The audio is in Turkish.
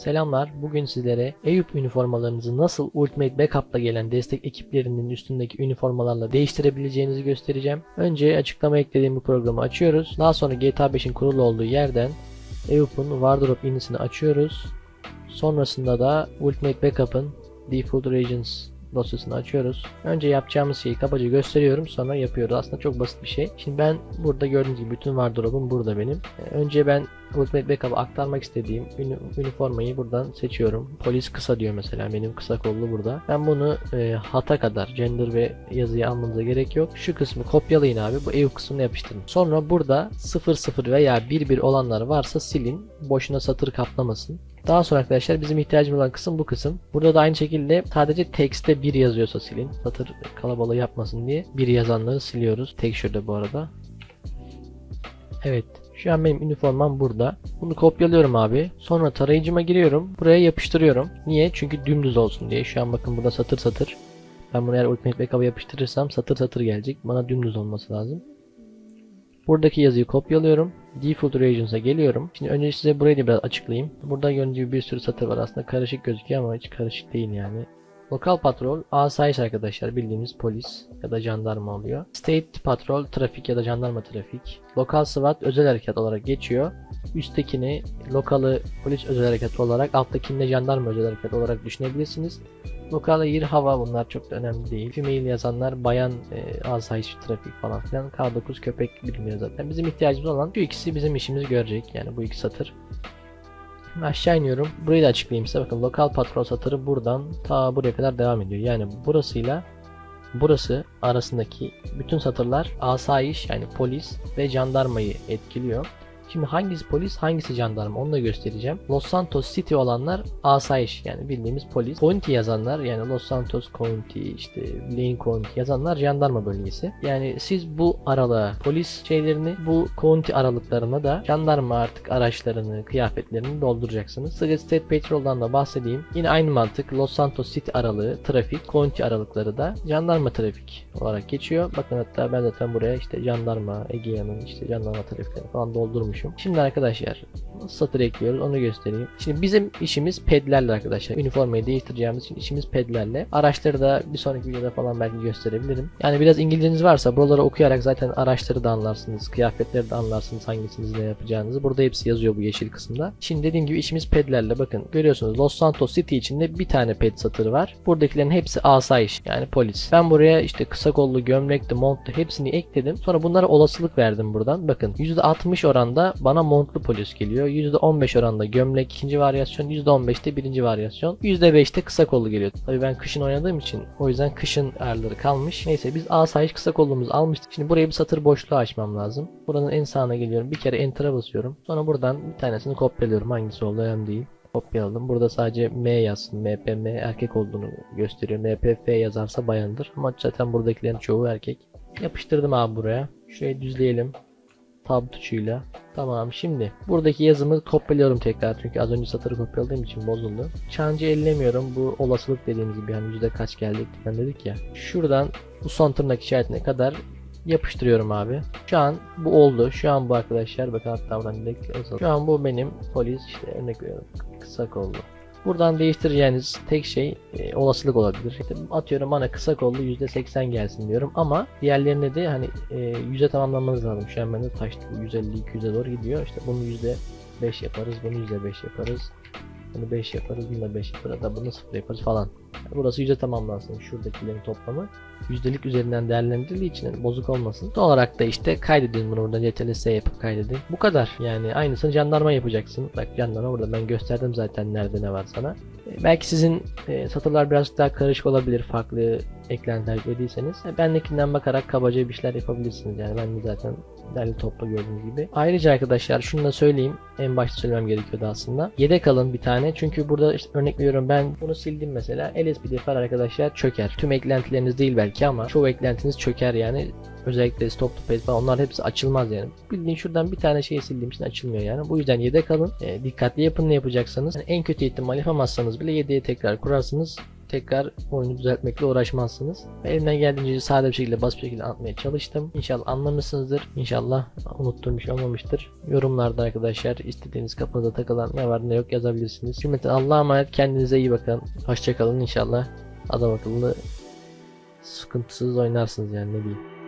Selamlar. Bugün sizlere Eyüp üniformalarınızı nasıl Ultimate Backup'ta gelen destek ekiplerinin üstündeki üniformalarla değiştirebileceğinizi göstereceğim. Önce açıklama eklediğim bu programı açıyoruz. Daha sonra GTA 5'in kurulu olduğu yerden Eyüp'ün Wardrobe inisini açıyoruz. Sonrasında da Ultimate Backup'ın Default Regions dosyasını açıyoruz. Önce yapacağımız şeyi kabaca gösteriyorum sonra yapıyoruz. Aslında çok basit bir şey. Şimdi ben burada gördüğünüz gibi bütün wardrobe'um burada benim. Önce ben Ultimate Backup'a aktarmak istediğim üniformayı buradan seçiyorum. Polis kısa diyor mesela benim kısa kollu burada. Ben bunu e, hata kadar gender ve yazıyı almanıza gerek yok. Şu kısmı kopyalayın abi. Bu EU kısmına yapıştırın. Sonra burada 00 veya 11 olanlar varsa silin. Boşuna satır kaplamasın. Daha sonra arkadaşlar bizim ihtiyacımız olan kısım bu kısım. Burada da aynı şekilde sadece tekste 1 yazıyorsa silin. Satır kalabalığı yapmasın diye 1 yazanları siliyoruz. Tek şurada bu arada. Evet. Şu an benim üniformam burada. Bunu kopyalıyorum abi. Sonra tarayıcıma giriyorum. Buraya yapıştırıyorum. Niye? Çünkü dümdüz olsun diye. Şu an bakın burada satır satır. Ben bunu eğer Ultimate Backup'a yapıştırırsam satır satır gelecek. Bana dümdüz olması lazım. Buradaki yazıyı kopyalıyorum. Default Regions'a geliyorum. Şimdi önce size burayı da biraz açıklayayım. Burada gördüğünüz bir sürü satır var. Aslında karışık gözüküyor ama hiç karışık değil yani. Lokal patrol, asayiş arkadaşlar bildiğimiz polis ya da jandarma oluyor. State patrol, trafik ya da jandarma trafik. Lokal SWAT özel harekat olarak geçiyor. Üsttekini lokalı polis özel harekat olarak, alttakini de jandarma özel harekat olarak düşünebilirsiniz. Lokal air hava bunlar çok da önemli değil. Female yazanlar bayan e, asayiş trafik falan filan. K9 köpek bilmiyor zaten. Bizim ihtiyacımız olan şu ikisi bizim işimizi görecek. Yani bu iki satır. Aşağı iniyorum. Burayı da açıklayayım size. Bakın lokal patrol satırı buradan ta buraya kadar devam ediyor. Yani burasıyla burası arasındaki bütün satırlar asayiş yani polis ve jandarmayı etkiliyor. Şimdi hangisi polis hangisi jandarma onu da göstereceğim. Los Santos City olanlar asayiş yani bildiğimiz polis. County yazanlar yani Los Santos County işte Lane County yazanlar jandarma bölgesi. Yani siz bu aralığa polis şeylerini bu county aralıklarına da jandarma artık araçlarını kıyafetlerini dolduracaksınız. Sıra State Patrol'dan da bahsedeyim. Yine aynı mantık Los Santos City aralığı trafik county aralıkları da jandarma trafik olarak geçiyor. Bakın hatta ben zaten buraya işte jandarma Egea'nın işte jandarma trafiklerini falan doldurmuşum. Şimdi arkadaşlar satır ekliyoruz onu göstereyim. Şimdi bizim işimiz pedlerle arkadaşlar. Üniformayı değiştireceğimiz için işimiz pedlerle. Araçları da bir sonraki videoda falan belki gösterebilirim. Yani biraz İngilizceniz varsa buraları okuyarak zaten araçları da anlarsınız. Kıyafetleri de anlarsınız hangisiniz ne yapacağınızı. Burada hepsi yazıyor bu yeşil kısımda. Şimdi dediğim gibi işimiz pedlerle. Bakın görüyorsunuz Los Santos City içinde bir tane ped satırı var. Buradakilerin hepsi asayiş yani polis. Ben buraya işte kısa kollu gömlekli montlu hepsini ekledim. Sonra bunlara olasılık verdim buradan. Bakın %60 oranda bana montlu polis geliyor. %15 oranda gömlek ikinci varyasyon. %15'te birinci varyasyon. %5'te kısa kollu geliyor. Tabii ben kışın oynadığım için o yüzden kışın ayarları kalmış. Neyse biz asayiş kısa kollumuzu almıştık. Şimdi buraya bir satır boşluğu açmam lazım. Buranın en sağına geliyorum. Bir kere enter'a basıyorum. Sonra buradan bir tanesini kopyalıyorum. Hangisi oldu önemli değil. Kopyaladım. Burada sadece M yazsın. MPM erkek olduğunu gösteriyor. MPF yazarsa bayandır. Ama zaten buradakilerin çoğu erkek. Yapıştırdım abi buraya. Şurayı düzleyelim. Tab tuşuyla. Tamam şimdi buradaki yazımı kopyalıyorum tekrar çünkü az önce satırı kopyaladığım için bozuldu. Çancı ellemiyorum bu olasılık dediğimiz gibi hani yüzde kaç geldik falan dedik ya. Şuradan bu son tırnak işaretine kadar yapıştırıyorum abi. Şu an bu oldu. Şu an bu arkadaşlar bakın hatta buradan direkt. Şu an bu benim polis işte örnek veriyorum kısa kollu. Buradan değiştireceğiniz tek şey e, olasılık olabilir. İşte atıyorum bana kısa kollu %80 gelsin diyorum ama diğerlerine de hani e, yüze tamamlamanız lazım. Şu an bende taştı bu 150-200'e doğru gidiyor. İşte bunu %5 yaparız, bunu %5 yaparız. Bunu 5 yaparız, bunu da 5 yaparız, da bunu 0 yaparız falan. Yani burası yüzde tamamlansın şuradakilerin toplamı. Yüzdelik üzerinden değerlendirildiği için bozuk olmasın. Son olarak da işte kaydedin bunu buradan CTRL S yapıp kaydedin. Bu kadar. Yani aynısını jandarma yapacaksın. Bak jandarma burada ben gösterdim zaten nerede ne var sana. E, Belki sizin e, satırlar birazcık daha karışık olabilir farklı eklentiler eklediyseniz. E, bendekinden bakarak kabaca bir şeyler yapabilirsiniz yani ben de zaten derli toplu gördüğünüz gibi. Ayrıca arkadaşlar şunu da söyleyeyim. En başta söylemem gerekiyordu aslında. Yedek alın bir tane. Çünkü burada işte örnek veriyorum ben bunu sildim mesela. LSPDFR arkadaşlar çöker. Tüm eklentileriniz değil belki ama çoğu eklentiniz çöker yani. Özellikle stop to page falan onlar hepsi açılmaz yani. Bildiğin şuradan bir tane şey sildiğim için açılmıyor yani. Bu yüzden yedek alın. E, dikkatli yapın ne yapacaksanız. Yani en kötü ihtimal yapamazsanız bile yedeği tekrar kurarsınız. Tekrar oyunu düzeltmekle uğraşmazsınız. Elimden geldiğince sade bir şekilde basit bir şekilde anlatmaya çalıştım. İnşallah anlamışsınızdır. İnşallah unuttuğum bir şey olmamıştır. Yorumlarda arkadaşlar istediğiniz kafanıza takılan ne var ne yok yazabilirsiniz. Cümleten Allah'a emanet kendinize iyi bakın. Hoşçakalın inşallah. Adam akıllı sıkıntısız oynarsınız yani ne bileyim.